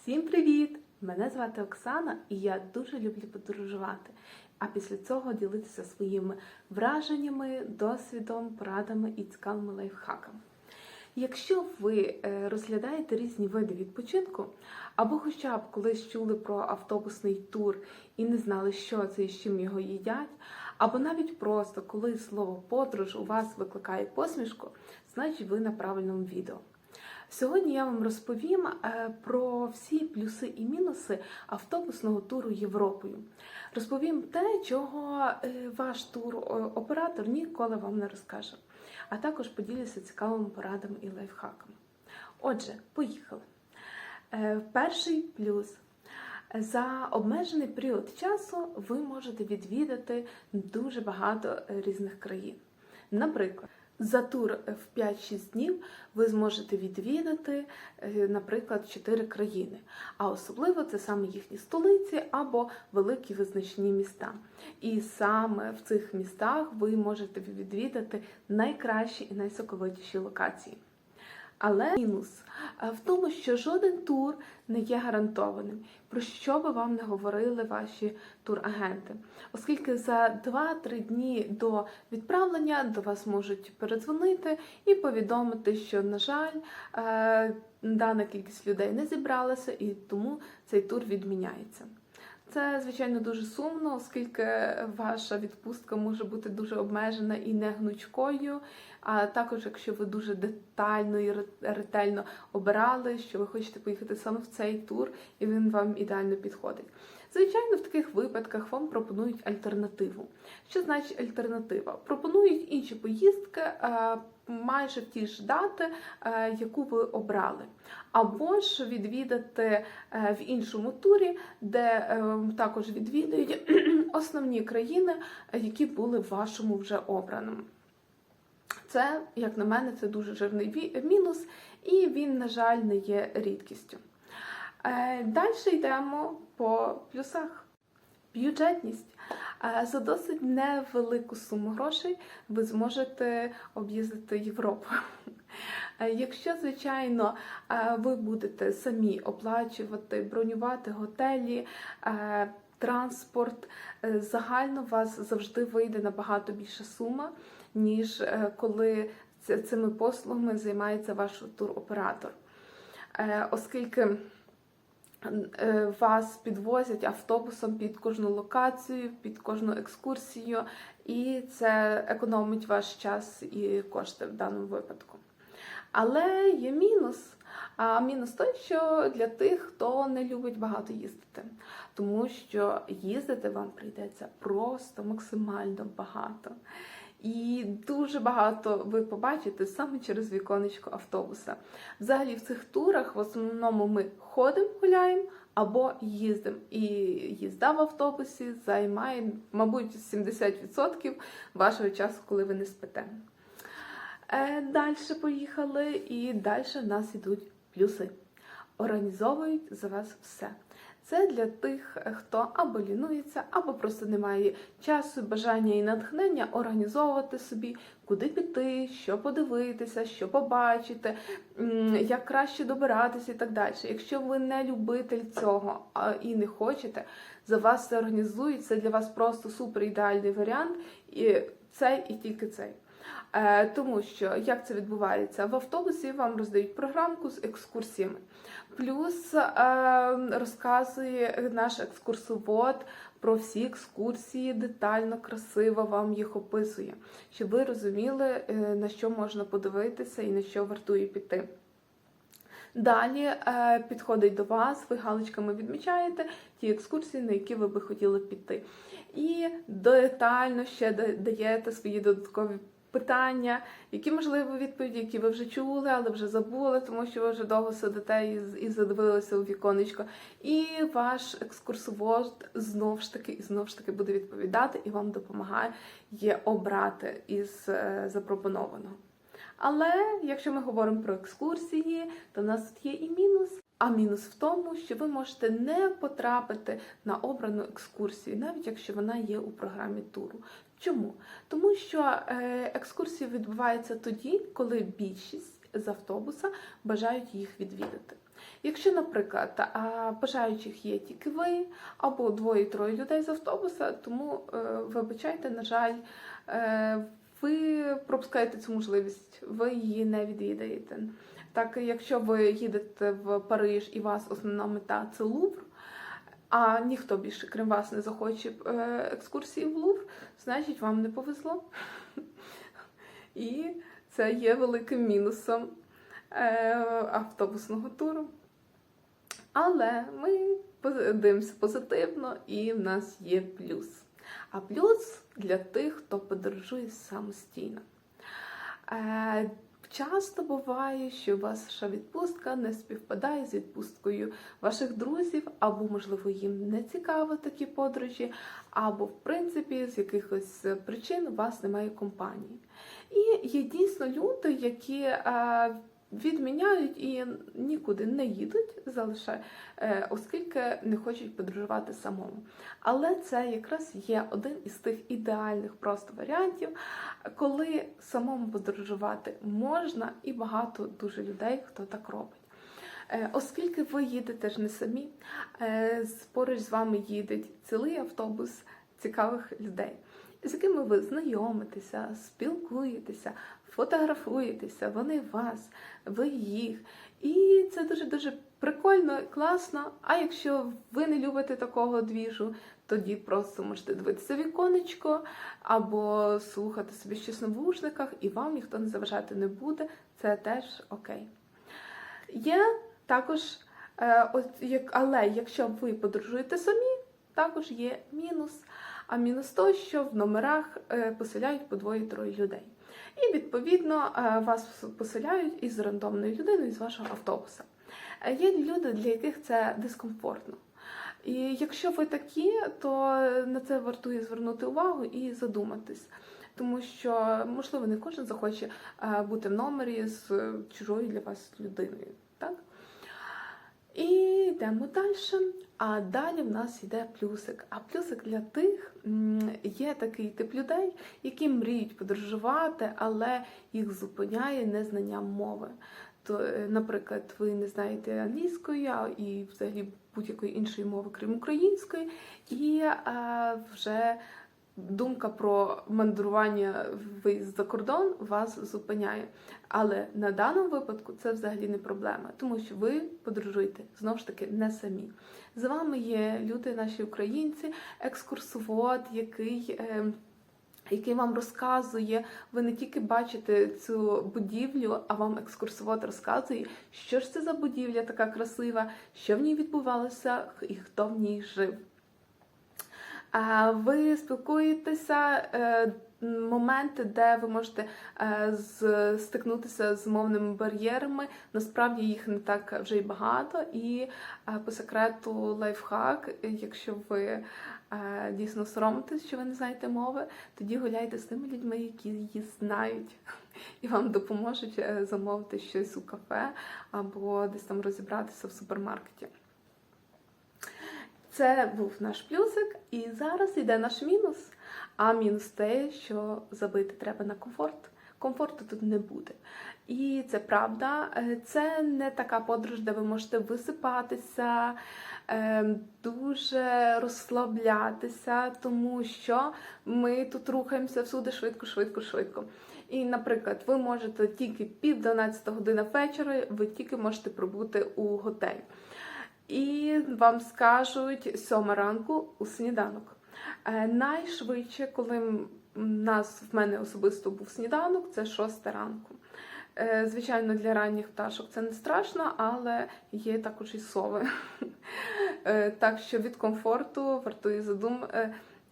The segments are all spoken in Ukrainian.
Всім привіт! Мене звати Оксана і я дуже люблю подорожувати. А після цього ділитися своїми враженнями, досвідом, порадами і цікавими лайфхаками. Якщо ви е, розглядаєте різні види відпочинку, або хоча б колись чули про автобусний тур і не знали, що це і з чим його їдять, або навіть просто коли слово подорож у вас викликає посмішку, значить ви на правильному відео. Сьогодні я вам розповім е, про всі плюси і мінуси автобусного туру Європою. Розповім те, чого е, ваш тур-оператор ніколи вам не розкаже. А також поділюся цікавими порадами і лайфхаками. Отже, поїхали. Е, Перший плюс. За обмежений період часу ви можете відвідати дуже багато різних країн. Наприклад, за тур в 5-6 днів ви зможете відвідати, е, наприклад, 4 країни, а особливо це саме їхні столиці або великі визначні міста. І саме в цих містах ви можете відвідати найкращі і найсоковитіші локації. Але мінус е, в тому, що жоден тур не є гарантованим, про що би вам не говорили ваші турагенти, оскільки за 2-3 дні до відправлення до вас можуть передзвонити і повідомити, що, на жаль, е, дана кількість людей не зібралася, і тому цей тур відміняється. Це, звичайно, дуже сумно, оскільки ваша відпустка може бути дуже обмежена і не гнучкою. А також, якщо ви дуже детально і ретельно обирали, що ви хочете поїхати саме в цей тур, і він вам ідеально підходить. Звичайно, в таких випадках вам пропонують альтернативу. Що значить альтернатива? Пропонують інші поїздки майже в ті ж дати, е, яку ви обрали. Або ж відвідати е, в іншому турі, де також відвідують основні країни, які були в вашому вже обраному. Це, як на мене, це дуже жирний мінус, і він, на жаль, не є рідкістю. Далі йдемо по плюсах. Бюджетність. За досить невелику суму грошей ви зможете об'їздити Європу. Якщо, звичайно, ви будете самі оплачувати, бронювати готелі, транспорт, е, загально вас завжди вийде набагато більша сума, ніж е, коли цими послугами займається ваш туроператор. Е, оскільки вас підвозять автобусом під кожну локацію, під кожну екскурсію, і це економить ваш час і кошти в даному випадку. Але є мінус. А мінус той, що для тих, хто не любить багато їздити, тому що їздити вам прийдеться просто максимально багато. І дуже багато ви побачите саме через віконечко автобуса. Взагалі, в цих турах в основному ми ходимо, гуляємо або їздимо. І їзда в автобусі займає, мабуть, 70% вашого часу, коли ви не спите. Е, далі поїхали, і далі в нас йдуть плюси. Організовують за вас все. Це для тих, хто або лінується, або просто не має часу, бажання і натхнення організовувати собі, куди піти, що подивитися, що побачити, як краще добиратися і так далі. Якщо ви не любитель цього і не хочете, за вас це організують, це для вас просто супер ідеальний варіант, і цей і тільки цей. Е, тому що як це відбувається? В автобусі вам роздають програмку з екскурсіями. Плюс е, розказує наш екскурсовод про всі екскурсії, детально, красиво вам їх описує, щоб ви розуміли, е, на що можна подивитися і на що вартує піти. Далі підходить до вас, ви галочками відмічаєте ті екскурсії, на які ви би хотіли піти. І детально ще даєте свої додаткові питання, які можливо відповіді, які ви вже чули, але вже забули, тому що ви вже довго сидите і, і задивилися у віконечко. І ваш екскурсовод знов ж таки і знов ж таки буде відповідати і вам допомагає обрати із е, запропонованого. Але якщо ми говоримо про екскурсії, то в нас тут є і мінус. А мінус в тому, що ви можете не потрапити на обрану екскурсію, навіть якщо вона є у програмі туру. Чому? Тому що е, екскурсії відбуваються тоді, коли більшість з автобуса бажають їх відвідати. Якщо, наприклад, бажаючих є тільки ви або двоє-троє людей з автобуса, тому е, вибачайте, на жаль, е, пропускаєте цю можливість, ви її не відвідаєте. Так, якщо ви їдете в Париж і вас основна мета це Лувр, а ніхто більше, крім вас, не захоче е, екскурсії в Лувр, значить вам не повезло. І це є великим мінусом е, автобусного туру. Але ми дивимося позитивно, і в нас є плюс. А плюс для тих, хто подорожує самостійно. Е, Часто буває, що ваша відпустка не співпадає з відпусткою ваших друзів, або, можливо, їм не цікаво такі подорожі, або, в принципі, з якихось причин у вас немає компанії. І є дійсно люди, які е, відміняють і нікуди не їдуть, залишає, е, оскільки не хочуть подорожувати самому. Але це якраз є один із тих ідеальних просто варіантів, коли самому подорожувати можна, і багато дуже людей, хто так робить. Е, Оскільки ви їдете ж не самі, е, поруч з вами їде цілий автобус цікавих людей, з якими ви знайомитеся, спілкуєтеся, фотографуєтеся, вони вас, ви їх. І це дуже-дуже прикольно, класно. А якщо ви не любите такого двіжу, тоді просто можете дивитися віконечко або слухати собі щось на вушниках, і вам ніхто не заважати не буде. Це теж окей. Є також, е, от, як, але якщо ви подорожуєте самі, також є мінус. А мінус то, що в номерах е, поселяють по двоє-троє людей. І відповідно е, вас поселяють із рандомною людиною з вашого автобуса. Е, Є люди, для яких це дискомфортно. І якщо ви такі, то на це вартує звернути увагу і задуматись. Тому що, можливо, не кожен захоче бути в номері з чужою для вас людиною. Так? І йдемо далі. А далі в нас йде плюсик. А плюсик для тих є такий тип людей, які мріють подорожувати, але їх зупиняє незнання мови. То, е, наприклад, ви не знаєте англійської і взагалі будь-якої іншої мови, крім української, і вже думка про мандрування виїзд за кордон вас зупиняє. Але на даному випадку це взагалі не проблема, тому що ви подорожуєте знову ж таки не самі. З вами є люди, наші українці, екскурсовод, який. Е, який вам розказує, ви не тільки бачите цю будівлю, а вам екскурсовод розказує, що ж це за будівля така красива, що в ній відбувалося і хто в ній жив. Ви спілкуєтеся е, моменти, де ви можете е, стикнутися з мовними бар'єрами. Насправді їх не так вже й багато. І е, по секрету лайфхак, якщо ви дійсно соромитесь, що ви не знаєте мови, тоді гуляйте з тими людьми, які її знають, і вам допоможуть замовити щось у кафе або десь там розібратися в супермаркеті. Це був наш плюсик, і зараз йде наш мінус. А мінус те, що забити треба на комфорт. Комфорту тут не буде. І це правда, Е, це не така подорож, де ви можете висипатися, е, дуже розслаблятися, тому що ми тут рухаємося всюди швидко, швидко, швидко. І, наприклад, ви можете тільки пів 12 година вечора, ви тільки можете пробути у готель. І вам скажуть сьома ранку у сніданок. Е, Найшвидше, коли м- нас в мене особисто був сніданок, це шоста ранку. Е, Звичайно, для ранніх пташок це не страшно, але є також і сови. Е, Так що від комфорту вартує задум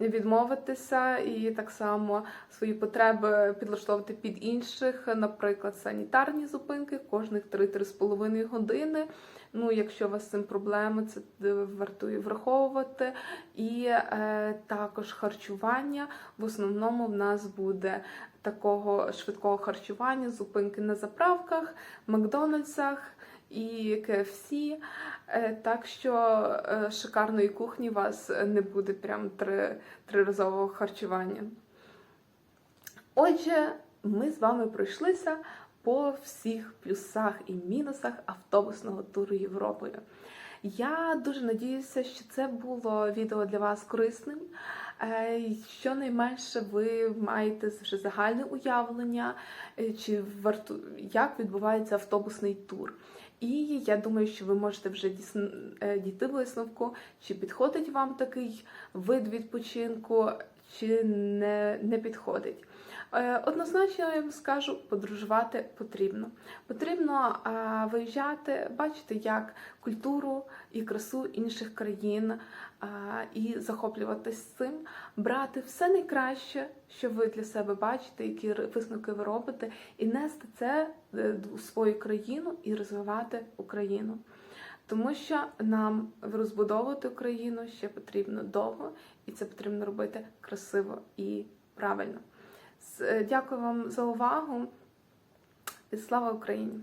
відмовитися і так само свої потреби підлаштовувати під інших, наприклад, санітарні зупинки кожних 3-3,5 години. Ну, якщо у вас з цим проблеми, це е, вартує враховувати. І е, також харчування. В основному в нас буде такого швидкого харчування, зупинки на заправках, Макдональдсах і KFC. Е, Так що е, шикарної кухні у вас не буде прям три, триразового харчування. Отже, ми з вами пройшлися по всіх плюсах і мінусах автобусного туру Європою. Я дуже надіюся, що це було відео для вас корисним. Е, Щонайменше ви маєте вже загальне уявлення, чи варту як відбувається автобусний тур. І я думаю, що ви можете вже е, дійти висновку, чи підходить вам такий вид відпочинку, чи не, не підходить. Е, Однозначно я вам скажу, подорожувати потрібно. Потрібно виїжджати, бачити як культуру і красу інших країн і захоплюватись цим, брати все найкраще, що ви для себе бачите, які висновки ви робите, і нести це е, у свою країну і розвивати Україну. Тому що нам розбудовувати Україну ще потрібно довго, і це потрібно робити красиво і правильно. Е, Дякую вам за увагу. І слава Україні!